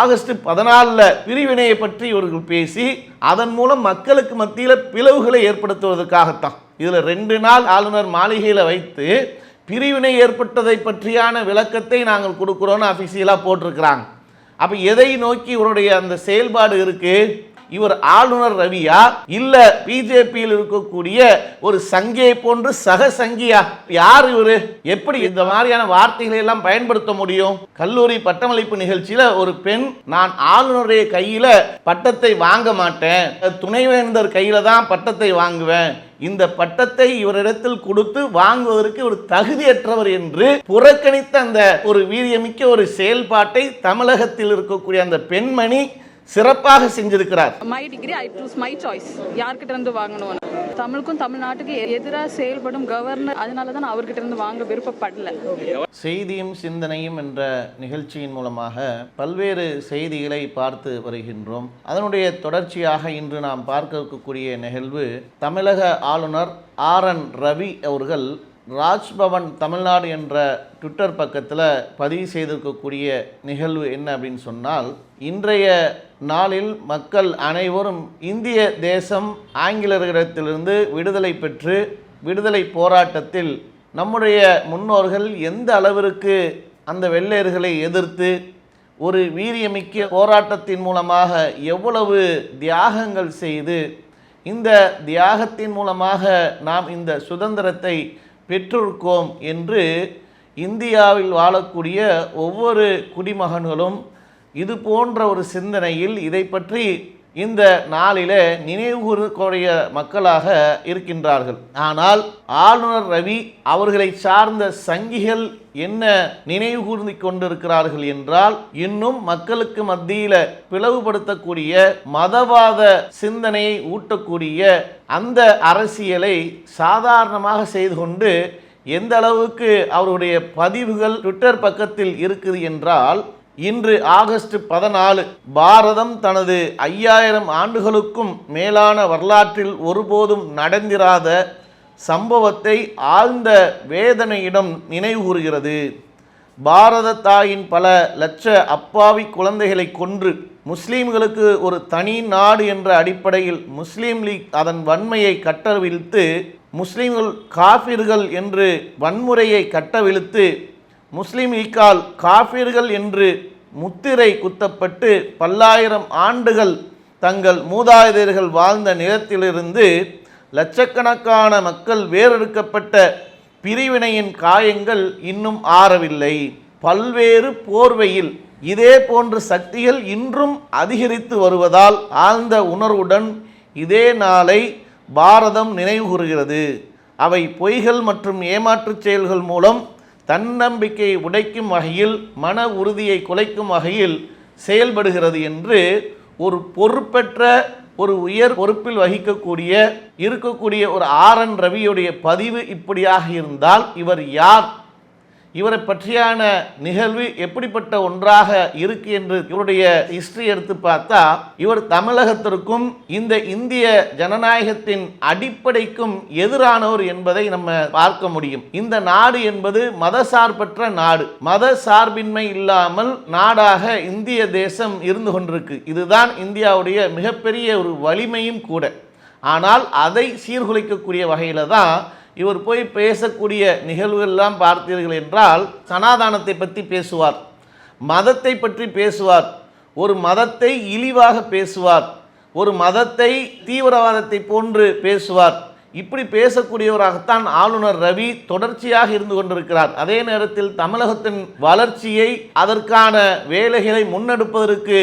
August பதினாலில் பிரிவினையை பற்றி இவர்கள் பேசி அதன் மூலம் மக்களுக்கு மத்தியில் பிளவுகளை ஏற்படுத்துவதற்காகத்தான். இதில் ரெண்டு நாள் ஆளுநர் மாளிகையில் வைத்து பிரிவினை ஏற்பட்டதை பற்றியான விளக்கத்தை நாங்கள் கொடுக்குறோன்னு அஃபிஷியலாக போட்டிருக்கிறாங்க. அப்போ எதை நோக்கி இவருடைய அந்த செயல்பாடு இருக்குது இவர் ஆளுநர் ரவியா இல்ல பிஜேபியில் இருக்கக்கூடிய ஒரு சங்கியை போன்று சக சங்கியா? யார் இவரு? எப்படி இந்த மாதிரியான வார்த்தைகளை எல்லாம் பயன்படுத்த முடியும்? கல்லூரி பட்டமளிப்பு நிகழ்ச்சியில ஒரு பெண் நான் ஆளுநருடைய கையில பட்டத்தை வாங்க மாட்டேன். துணைவேந்தர் கையில தான் பட்டத்தை வாங்குவேன். இந்த பட்டத்தை இவரிடத்தில் கொடுத்து வாங்குவதற்கு ஒரு தகுதியற்றவர் என்று புறக்கணித்த அந்த ஒரு வீரியமிக்க ஒரு செயல்பாட்டை தமிழகத்தில் இருக்கக்கூடிய அந்த பெண்மணி சிறப்பாக செஞ்சிருக்கிறார். My degree I choose my choice யார்கிட்ட இருந்து வாங்கணும்? தமிழுக்கும் தமிழ்நாட்டுக்கு எதிராக செயல்படும் கவர்னர் அதனால தான் அவர்கிட்ட இருந்து வாங்க விருப்பப்படல. செய்தியும் சிந்தனையும் என்ற நிகழ்ச்சியின் மூலமாக பல்வேறு செய்திகளை பார்த்து வருகின்றோம். அதனுடைய தொடர்ச்சியாக இன்று நாம் பார்க்க இருக்கக்கூடிய நிகழ்வு தமிழக ஆளுநர் ஆர் என் ரவி அவர்கள் ராஜ்பவன் தமிழ்நாடு என்ற ட்விட்டர் பக்கத்தில் பதிவு செய்திருக்கக்கூடிய நிகழ்வு என்ன அப்படின்னு சொன்னால் இன்றைய நாளில் மக்கள் அனைவரும் இந்திய தேசம் ஆங்கிலேயர்களிடத்திலிருந்து விடுதலை பெற்று விடுதலை போராட்டத்தில் நம்முடைய முன்னோர்கள் எந்த அளவிற்கு அந்த வெள்ளையர்களை எதிர்த்து ஒரு வீரியமிக்க போராட்டத்தின் மூலமாக எவ்வளவு தியாகங்கள் செய்து இந்த தியாகத்தின் மூலமாக நாம் இந்த சுதந்திரத்தை பெற்றிருக்கோம் என்று இந்தியாவில் வாழக்கூடிய ஒவ்வொரு குடிமகன்களும் இது போன்ற ஒரு சிந்தனையில் இதை பற்றி இந்த நாளிலே நினைவுகூறக்கூடிய மக்களாக இருக்கின்றார்கள். ஆனால் ஆளுநர் ரவி அவர்களை சார்ந்த சங்கிகள் என்ன நினைவு கூர்ந்து கொண்டிருக்கிறார்கள் என்றால் இன்னும் மக்களுக்கு மத்தியில பிளவுபடுத்தக்கூடிய மதவாத சிந்தனையை ஊட்டக்கூடிய அந்த அரசியலை சாதாரணமாக செய்து கொண்டு எந்த அளவுக்கு அவருடைய பதிவுகள் ட்விட்டர் பக்கத்தில் இருக்குது என்றால் இன்று ஆகஸ்ட் பதினாலு பாரதம் தனது ஐயாயிரம் ஆண்டுகளுக்கும் மேலான வரலாற்றில் ஒருபோதும் நடந்திராத சம்பவத்தை ஆழ்ந்த வேதனையிடம் நினைவுகூறுகிறது. பாரத தாயின் பல லட்ச அப்பாவி குழந்தைகளை கொன்று முஸ்லீம்களுக்கு ஒரு தனி நாடு என்ற அடிப்படையில் முஸ்லீம் லீக் அதன் வன்மையை கட்டவிழ்த்து முஸ்லீம்கள் காஃபிர்கள் என்று வன்முறையை கட்டவிழ்த்து முஸ்லீம் லீக்கால் காஃபிர்கள் என்று முத்திரை குத்தப்பட்டு பல்லாயிரம் ஆண்டுகள் தங்கள் மூதாதையர்கள் வாழ்ந்த நிலத்திலிருந்து லட்சக்கணக்கான மக்கள் வேறெடுக்கப்பட்ட பிரிவினையின் காயங்கள் இன்னும் ஆறவில்லை. பல்வேறு போர்வையில் இதே போன்ற சக்திகள் இன்றும் அதிகரித்து வருவதால் ஆழ்ந்த உணர்வுடன் இதே நாளை பாரதம் நினைவுகூறுகிறது. அவை பொய்கள் மற்றும் ஏமாற்றுச் செயல்கள் மூலம் தன்னம்பிக்கையை உடைக்கும் வகையில் மன உறுதியை குலைக்கும் வகையில் செயல்படுகிறது என்று ஒரு பொறுப்பற்ற ஒரு உயர் பொறுப்பில் வகிக்கக்கூடிய இருக்கக்கூடிய ஒரு ஆர் என் ரவியுடைய பதிவு இப்படியாக இருந்தால் இவர் யார்? இவரை பற்றியான நிகழ்வு எப்படிப்பட்ட ஒன்றாக இருக்கு என்று இவருடைய ஹிஸ்டரி எடுத்து பார்த்தா இவர் தமிழகத்திற்கும் இந்த இந்திய ஜனநாயகத்தின் அடிப்படைக்கும் எதிரானவர் என்பதை நம்ம பார்க்க முடியும். இந்த நாடு என்பது மதசார்பற்ற நாடு. மத சார்பின்மை இல்லாமல் நாடாக இந்திய தேசம் இருந்து கொண்டிருக்கு. இதுதான் இந்தியாவுடைய மிகப்பெரிய ஒரு வலிமையும் கூட. ஆனால் அதை சீர்குலைக்கக்கூடிய வகையில் தான் இவர் போய் பேசக்கூடிய நிகழ்வுகள்லாம் பார்த்தீர்கள் என்றால் சனாதானத்தை பற்றி பேசுவார். மதத்தை பற்றி பேசுவார். ஒரு மதத்தை இழிவாக பேசுவார். ஒரு மதத்தை தீவிரவாதத்தை போன்று பேசுவார். இப்படி பேசக்கூடியவராகத்தான் ஆளுநர் ரவி தொடர்ச்சியாக இருந்து கொண்டிருக்கிறார். அதே நேரத்தில் தமிழகத்தின் வளர்ச்சியை அதற்கான வேலைகளை முன்னெடுப்பதற்கு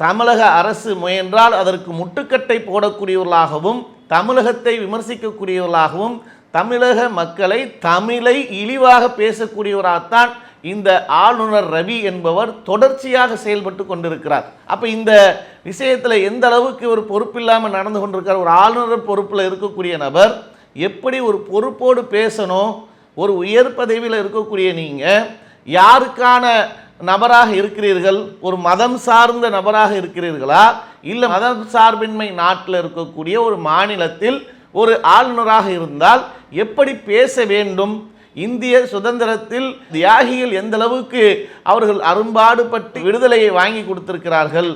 தமிழக அரசு முயன்றால் அதற்கு முட்டுக்கட்டை போடக்கூடியவர்களாகவும் தமிழகத்தை விமர்சிக்கக்கூடியவர்களாகவும் தமிழக மக்களை தமிழை இழிவாக பேசக்கூடியவராகத்தான் இந்த ஆளுநர் ரவி என்பவர் தொடர்ச்சியாக செயல்பட்டு கொண்டிருக்கிறார். அப்போ இந்த விஷயத்தில் எந்த அளவுக்கு ஒரு பொறுப்பில்லாமல் நடந்து கொண்டிருக்கிறார் ஒரு ஆளுநர் பொறுப்பில் இருக்கக்கூடிய நபர் எப்படி ஒரு பொறுப்போடு பேசணும்? ஒரு உயர் பதவியில் இருக்கக்கூடிய நீங்கள் யாருக்கான நபராக இருக்கிறீர்கள்? ஒரு மதம் சார்ந்த நபராக இருக்கிறீர்களா? இல்லை மதம் சார்பின்மை நாட்டில் இருக்கக்கூடிய ஒரு மாநிலத்தில் ஒரு ஆளுநராக இருந்தால் எப்படி பேச வேண்டும்? இந்திய சுதந்திரத்தில் தியாகிகள் எந்த அளவுக்கு அவர்கள் அரும்பாடுபட்டு விடுதலையை வாங்கி கொடுத்திருக்கிறார்கள்?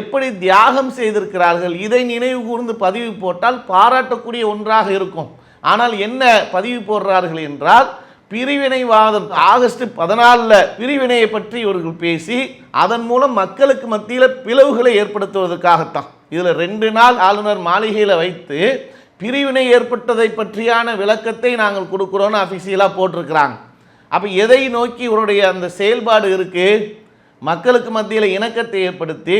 எப்படி தியாகம் செய்திருக்கிறார்கள்? இதை நினைவு கூர்ந்து பதிவு போட்டால் பாராட்டக்கூடிய ஒன்றாக இருக்கும். ஆனால் என்ன பதிவு போடுறார்கள் என்றால் பிரிவினைவாதம் ஆகஸ்ட் பதினாலில் பிரிவினையை பற்றி இவர்கள் பேசி அதன் மூலம் மக்களுக்கு மத்தியில் பிளவுகளை ஏற்படுத்துவதற்காகத்தான். இதில் ரெண்டு நாள் ஆளுநர் மாளிகையில் வைத்து பிரிவினை ஏற்பட்டதை பற்றியான விளக்கத்தை நாங்கள் கொடுக்குறோன்னு அஃபிஷியலாக போட்டிருக்கிறாங்க. அப்போ எதை நோக்கி இவருடைய அந்த செயல்பாடு இருக்குது மக்களுக்கு மத்தியில் இணக்கத்தை ஏற்படுத்தி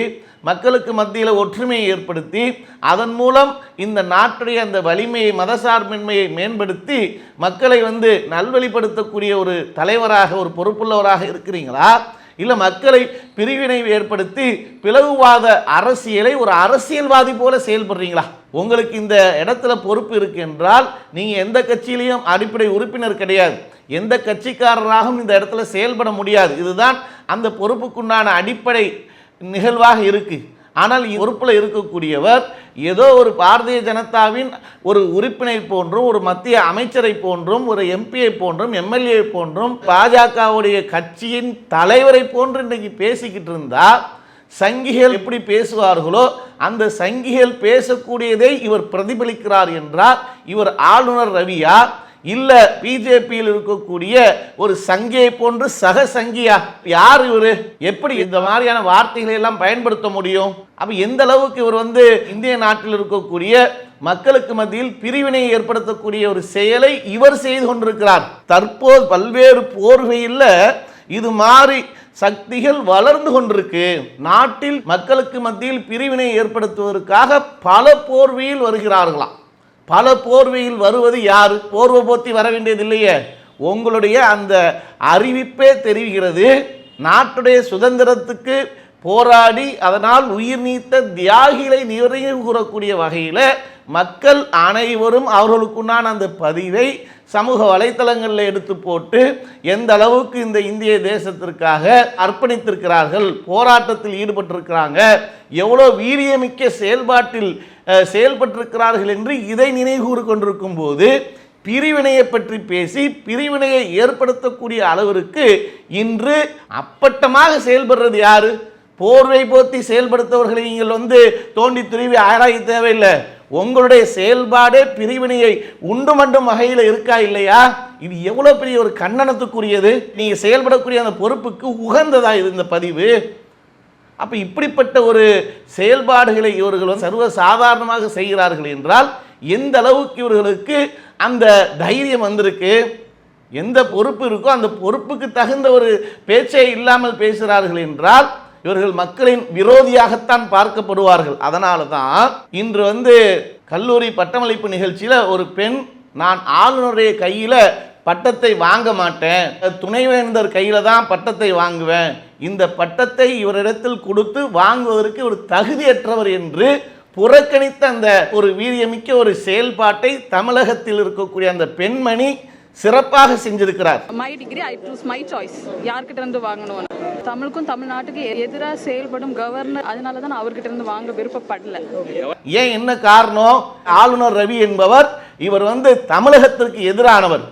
மக்களுக்கு மத்தியில் ஒற்றுமையை ஏற்படுத்தி அதன் மூலம் இந்த நாட்டுடைய அந்த வலிமையை மதசார்பின்மையை மேம்படுத்தி மக்களை வந்து நல்வழிப்படுத்தக்கூடிய ஒரு தலைவராக ஒரு பொறுப்புள்ளவராக இருக்கிறீங்களா? இல்லை மக்களை பிரிவினை ஏற்படுத்தி பிளவுவாத அரசியலை ஒரு அரசியல்வாதி போல செயல்படுறீங்களா? உங்களுக்கு இந்த இடத்துல பொறுப்பு இருக்கு என்றால் நீங்கள் எந்த கட்சியிலையும் அடிப்படை உறுப்பினர் கிடையாது. எந்த கட்சிக்காரராகவும் இந்த இடத்துல செயல்பட முடியாது. இதுதான் அந்த பொறுப்புக்குண்டான அடிப்படை நிகழ்வாக இருக்குது ஆனால் பொறுப்பில் இருக்கக்கூடியவர் ஏதோ ஒரு பாரதிய ஜனதாவின் ஒரு உறுப்பினை போன்றும் ஒரு மத்திய அமைச்சரை போன்றும் ஒரு எம்பியை போன்றும் எம்எல்ஏ போன்றும் பாஜகவுடைய கட்சியின் தலைவரை போன்று இன்றைக்கு பேசிக்கிட்டு இருந்தால் சங்கிகள் எப்படி பேசுவார்களோ அந்த சங்கிகள் பேசக்கூடியதை இவர் பிரதிபலிக்கிறார் என்றால் இவர் ஆளுநர் ரவியா இல்லை பிஜேபியில் இருக்கக்கூடிய ஒரு சங்கியை போன்று சக சங்கியா? யார் இவரு? எப்படி இந்த மாதிரியான வார்த்தைகளை எல்லாம் பயன்படுத்த முடியும்? அப்போ எந்த அளவுக்கு இவர் வந்து இந்திய நாட்டில் இருக்கக்கூடிய மக்களுக்கு மத்தியில் பிரிவினை ஏற்படுத்தக்கூடிய ஒரு செயலை இவர் செய்து கொண்டிருக்கிறார். தற்போது பல்வேறு போர்வையில் இது மாதிரி சக்திகள் வளர்ந்து கொண்டிருக்கு. நாட்டில் மக்களுக்கு மத்தியில் பிரிவினை ஏற்படுத்துவதற்காக பல போர்வையில் வருகிறார்களாம். பல போர்வையில் வருவது யார்? போர்வை போத்தி வர வேண்டியது இல்லையே உங்களுடைய அந்த அறிவிப்பே தெரிகிறது. நாட்டுடைய சுதந்திரத்துக்கு போராடி அதனால் உயிர் நீத்த தியாகிகளை நிறைவு கூறக்கூடிய வகையில் மக்கள் அனைவரும் அவர்களுக்குண்டான அந்த பதிவை சமூக வலைத்தளங்களில் எடுத்து போட்டு எந்த அளவுக்கு இந்த இந்திய தேசத்திற்காக அர்ப்பணித்திருக்கிறார்கள் போராட்டத்தில் ஈடுபட்டிருக்கிறாங்க எவ்வளோ வீரியமிக்க செயல்பாட்டில் செயல்பட்டிருக்கிறார்கள் என்று இதை நினைவுகூறு கொண்டிருக்கும் போது பிரிவினையை பற்றி பேசி பிரிவினையை ஏற்படுத்தக்கூடிய அளவிற்கு இன்று அப்பட்டமாக செயல்படுறது யாரு? போர்வை போத்தி செயல்படுத்தவர்களை நீங்கள் வந்து தோண்டி துருவி ஆராய தேவையில்லை. உங்களுடைய செயல்பாடே பிரிவினையை உண்டு மண்டும் வகையில் இருக்கா இல்லையா? இது எவ்வளோ பெரிய ஒரு கண்டனத்துக்குரியது. நீங்கள் செயல்படக்கூடிய அந்த பொறுப்புக்கு உகந்ததா இது இந்த பதிவு. அப்போ இப்படிப்பட்ட ஒரு செயல்பாடுகளை இவர்கள் சர்வ சாதாரணமாக செய்கிறார்கள் என்றால் எந்த அளவுக்கு இவர்களுக்கு அந்த தைரியம் வந்திருக்கு? எந்த பொறுப்பு இருக்கோ அந்த பொறுப்புக்கு தகுந்த ஒரு பேச்சே இல்லாமல் பேசுகிறார்கள் என்றால் இவர்கள் மக்களின் விரோதியாகத்தான் பார்க்கப்படுவார்கள். அதனால தான் இன்று வந்து கல்லூரி பட்டமளிப்பு நிகழ்ச்சியில் ஒரு பெண் நான் ஆளுநருடைய கையில் பட்டத்தை வாங்க மாட்டேன். துணைவேந்தர் கையில் தான் பட்டத்தை வாங்குவேன். இந்த பட்டத்தை இவரிடத்தில் கொடுத்து வாங்குவதற்கு ஒரு தகுதியற்றவர் என்று புறக்கணித்த அந்த ஒரு வீரியமிக்க ஒரு செயல்பாட்டை தமிழகத்தில் இருக்கக்கூடிய அந்த பெண்மணி சிறப்பாக செஞ்சிருக்கிறார். My degree I choose my choice யார்கிட்ட இருந்து வாங்கணும்னு தமிழுக்கும் தமிழ்நாட்டுக்கு எதிராக செயல்படும் கவர்னர் அதனால தான் அவர்கிட்ட இருந்து வாங்க விருப்பப்படல. ஏன் என்ன காரணம்? ஆளுநர் ரவி என்பவர் இவர் வந்து தமிழகத்திற்கு எதிரானவர்.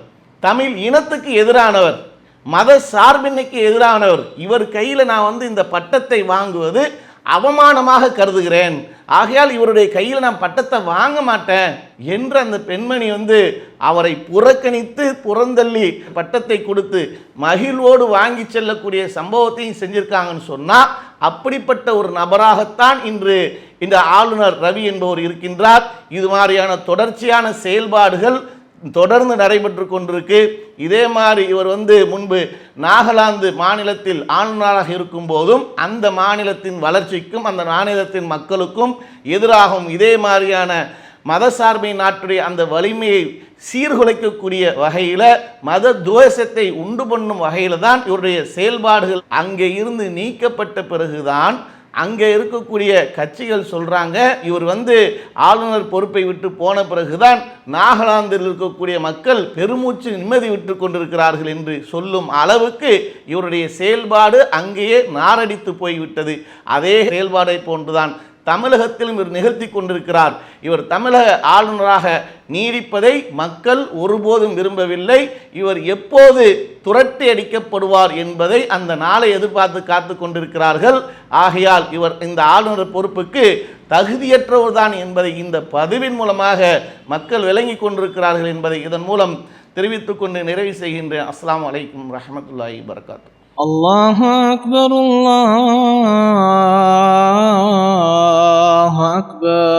தமிழ் இனத்துக்கு எதிரானவர். மத சார்பின்மைக்கு எதிரானவர். இவர் கையில் நான் வந்து இந்த பட்டத்தை வாங்குவது அவமானமாக கருதுகிறேன். ஆகையால் இவருடைய கையில் நான் பட்டத்தை வாங்க மாட்டேன் என்று அந்த பெண்மணி வந்து அவரை புறக்கணித்து புறந்தள்ளி பட்டத்தை கொடுத்து மகிழ்வோடு வாங்கி செல்லக்கூடிய சம்பவத்தையும் செஞ்சிருக்காங்கன்னு சொன்னால் அப்படிப்பட்ட ஒரு நபராகத்தான் இன்று இந்த ஆளுநர் ரவி என்பவர் இருக்கின்றார். இது மாதிரியான தொடர்ச்சியான செயல்பாடுகள் தொடர்ந்து நடைபெற்று கொண்டிருக்கு. இதே மாதிரி இவர் வந்து முன்பு நாகாலாந்து மாநிலத்தில் ஆளுநராக இருக்கும் போதும் அந்த மாநிலத்தின் வளர்ச்சிக்கும் அந்த மாநிலத்தின் மக்களுக்கும் எதிராகவும் இதே மாதிரியான மதசார்பை நாட்டுடைய அந்த வலிமையை சீர்குலைக்கக்கூடிய வகையில் மத துவேஷத்தை உண்டு பண்ணும் வகையில் தான் இவருடைய செயல்பாடுகள் அங்கே இருந்து நீக்கப்பட்ட பிறகுதான் அங்கே இருக்கக்கூடிய கட்சிகள் சொல்கிறாங்க இவர் வந்து ஆளுநர் பொறுப்பை விட்டு போன பிறகுதான் நாகாலாந்தில் இருக்கக்கூடிய மக்கள் பெருமூச்சு நிம்மதி விட்டு கொண்டிருக்கிறார்கள் என்று சொல்லும் அளவுக்கு இவருடைய செயல்பாடு அங்கேயே நாரடித்து போய்விட்டது. அதே செயல்பாடை போன்றுதான் தமிழகத்திலும் இவர் நிகழ்த்தி கொண்டிருக்கிறார். இவர் தமிழக ஆளுநராக நீடிப்பதை மக்கள் ஒருபோதும் விரும்பவில்லை. இவர் எப்போது துரட்டி அடிக்கப்படுவார் என்பதை அந்த நாளை எதிர்பார்த்து காத்து கொண்டிருக்கிறார்கள். ஆகையால் இவர் இந்த ஆளுநர் பொறுப்புக்கு தகுதியற்றவர்தான் என்பதை இந்த பதிவின் மூலமாக மக்கள் விளங்கி கொண்டிருக்கிறார்கள் என்பதை இதன் மூலம் தெரிவித்துக்கொண்டு நிறைவு செய்கின்றேன். அஸ்லாம் வலைக்கம் ரஹமத்துல்லாஹி வரகாத்து الله أكبر الله أكبر.